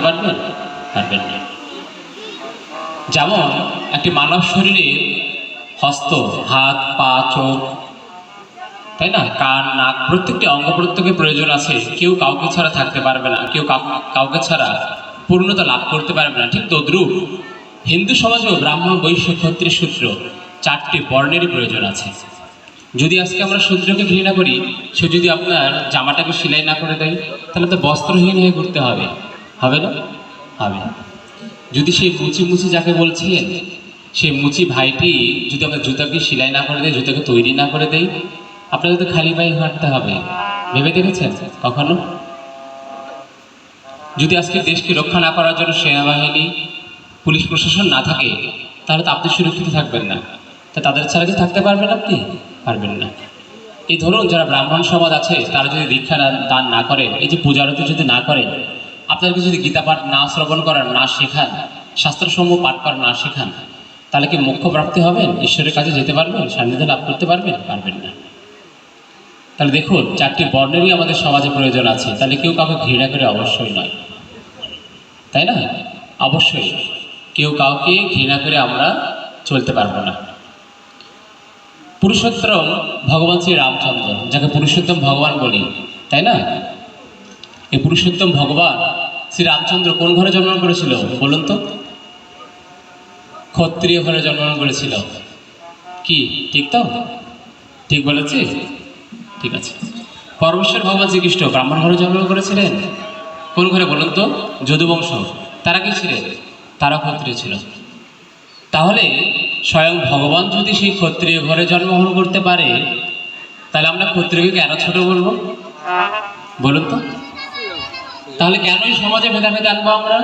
পারবেন পারবেন না। যেমন একটি মানব শরীরের হস্ত, হাত, পা, চোখ, তাই না? কান, নাক, প্রত্যেকটি অঙ্গ প্রত্যেকের প্রয়োজন আছে। কেউ কাউকে ছাড়া থাকতে পারবে না। কেউ কাউকে ছাড়া পূর্ণতা লাভ করতে পারবে না। ঠিক তদ্রুপ হিন্দু সমাজেও ব্রাহ্মণ, বৈশ্য, ক্ষত্রিয় সূত্র চারটি বর্ণেরই প্রয়োজন আছে। যদি আজকে আমরা সূত্রকে ঘৃণা করি, সে যদি আপনার জামাটাকে সেলাই না করে দেয়, তাহলে তো বস্ত্রহীন হয়ে ঘুরতে হবে। হবে না? হবে। যদি সেই মুচি মুচি যাকে বলছেন সেই মুচি ভাইটি যদি আমরা জুতাকে সেলাই না করে দেয় জুতাকে তৈরি না করে দেয় আপনাকে তো খালি পায়ে হাঁটতে হবে। ভেবে দেখেছেন কখনো? যদি আজকে দেশকে রক্ষা না করার জন্য সেনাবাহিনী, পুলিশ প্রশাসন না থাকে, তাহলে তো আপনি সুরক্ষিত থাকবেন না। তা তাদের ছাড়া কি থাকতে পারবেন আপনি? পারবেন না। এই ধরুন যারা ব্রাহ্মণ সমাজ আছে, তারা যদি দীক্ষা দান না করে এই যে পূজারতি যদি না করেন আপনাদেরকে যদি গীতা পাঠ না শ্রবণ করার, না শেখান, শাস্ত্রসমূহ পাঠ করার, না শেখান, তাহলে কি মোক্ষ প্রাপ্তি হবেন ঈশ্বরের কাছে যেতে পারবেন? সান্নিধ্য লাভ করতে পারবেন? পারবেন না। তাহলে দেখুন, চারটি বর্ণেরই আমাদের সমাজে প্রয়োজন আছে। তাহলে কেউ কাউকে ঘৃণা করে অবশ্যই নয়। তাই না? অবশ্যই। কেউ কাউকে ঘৃণা করে আমরা চলতে পারব না। পুরুষোত্তম ভগবান শ্রী রামচন্দ্র, যাকে পুরুষোত্তম ভগবান বলি, তাই না? এই পুরুষোত্তম ভগবান শ্রী রামচন্দ্র কোন ঘরে জন্মগ্রহণ করেছিল? বলুন তো। ক্ষত্রিয় ঘরে জন্মগ্রহণ করেছিল। কি? ঠিক তো? ঠিক বলেছি? ঠিক আছে। পরমেশ্বর ভগবান শ্রীকৃষ্ণ ব্রাহ্মণ ঘরে জন্মগ্রহণ করেছিলেন? কোন ঘরে বলুন তো? যদুবংশ। তারা কি ছিলেন? তারা ক্ষত্রিয় ছিল। তাহলে স্বয়ং ভগবান যদি সেই ক্ষত্রিয় ঘরে জন্মগ্রহণ করতে পারে, তাহলে আমরা ক্ষত্রিয়কে কেন ছোট বলব? বলুন তো। তাহলে কেনই সমাজে ভেদাভেদ আনব আমরা?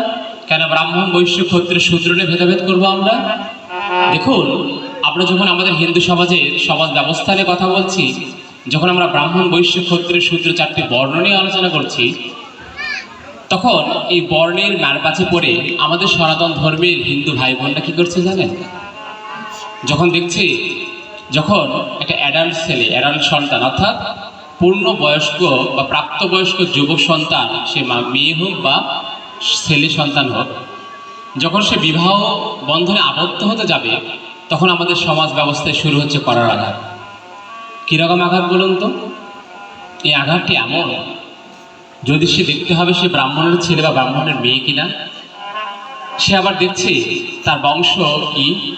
কেন ব্রাহ্মণ বৈশ্য ক্ষত্রিয় শূদ্রে ভেদাভেদ করব আমরা? দেখুন, আমরা যখন আমাদের হিন্দু সমাজের সমাজ ব্যবস্থা নিয়ে কথা বলছি, যখন আমরা ব্রাহ্মণ বৈশ্য ক্ষত্রিয় শূদ্র চারটি বর্ণ নিয়ে আলোচনা করছি, তখন এই বর্ণের ম্যারপাচে পড়ে আমাদের সনাতন ধর্মের হিন্দু ভাই বোনরা কী করছে জানেন? যখন দেখছি, যখন একটা অ্যাডাল্ট ছেলে, অ্যাডাল্ট সন্তান, অর্থাৎ পূর্ণ বয়স্ক বা প্রাপ্তবয়স্ক যুবক সন্তান, সে মা- মেয়ে হোক বা ছেলে সন্তান হোক, যখন সে বিবাহ বন্ধনে আবদ্ধ হতে যাবে, তখন আমাদের সমাজ ব্যবস্থায় শুরু হচ্ছে করার আঘাত। কীরকম আঘাত বলুন তো? এই আঘাতটি এমন, যদি সে দেখতে হবে সে ব্রাহ্মণের ছেলে বা ব্রাহ্মণের মেয়ে কিনা, সে আবার দেখছে তার বংশ কি,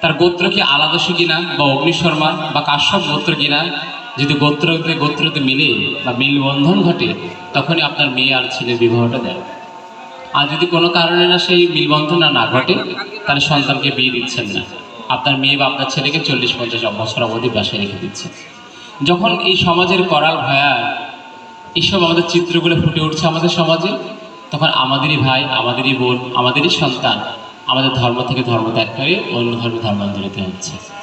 তার গোত্র কি আলাদা কিনা, বা অগ্নিশর্মা বা কাশ্যপ গোত্র কিনা যদি গোত্রতে গোত্রতে মিলে বা মিলবন্ধন ঘটে, তখনই আপনার মেয়ে আর ছেলের বিবাহটা দেয়। আর যদি কোনো কারণে না সেই মিলবন্ধন না না ঘটে, তাহলে সন্তানকে বিয়ে দিচ্ছেন না। আপনার মেয়ে বা আপনার ছেলেকে চল্লিশ পঞ্চাশ বছর অবধি বাসায় রেখে দিচ্ছে। যখন এই সমাজের করাল ভয়া, এইসব আমাদের চিত্রগুলো ফুটে উঠছে আমাদের সমাজে, তখন আমাদেরই ভাই, আমাদেরই বোন, আমাদেরই সন্তান আমাদের ধর্ম থেকে ধর্ম ত্যাগ করে অন্য ধর্মে ধর্মান্তরিত হচ্ছে।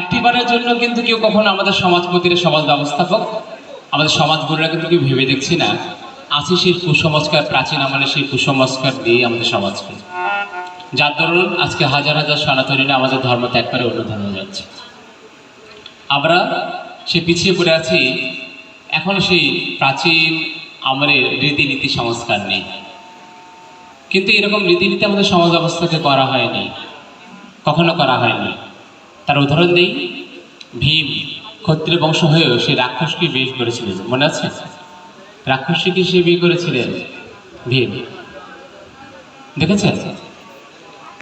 একটিবারের জন্য কিন্তু কেউ কখনো আমাদের সমাজপতির সমাজ ব্যবস্থাপক, আমাদের সমাজগুলোরা কিন্তু কেউ ভেবে দেখছি না। আছে সেই কুসংস্কার, প্রাচীন আমলে সেই কুসংস্কার দিয়ে আমাদের সমাজকে। যার দরুন আজকে হাজার হাজার সনাতনীরা আমাদের ধর্ম ত্যাগ করে অন্য ধর্মে যাচ্ছে। আমরা সে পিছিয়ে পড়ে আছি, এখন সেই প্রাচীন আমলের রীতিনীতি সংস্কার নেই। কিন্তু এরকম রীতিনীতি আমাদের সমাজ ব্যবস্থাকে করা হয়নি, কখনো করা হয়নি। তার উদাহরণ দিই। ভীম ক্ষত্রিয় বংশ হয়েও সে রাক্ষসকে বিয়ে করেছিলেন। মনে আছে? রাক্ষসকে সে বিয়ে করেছিলেন ভীম। দেখেছেন?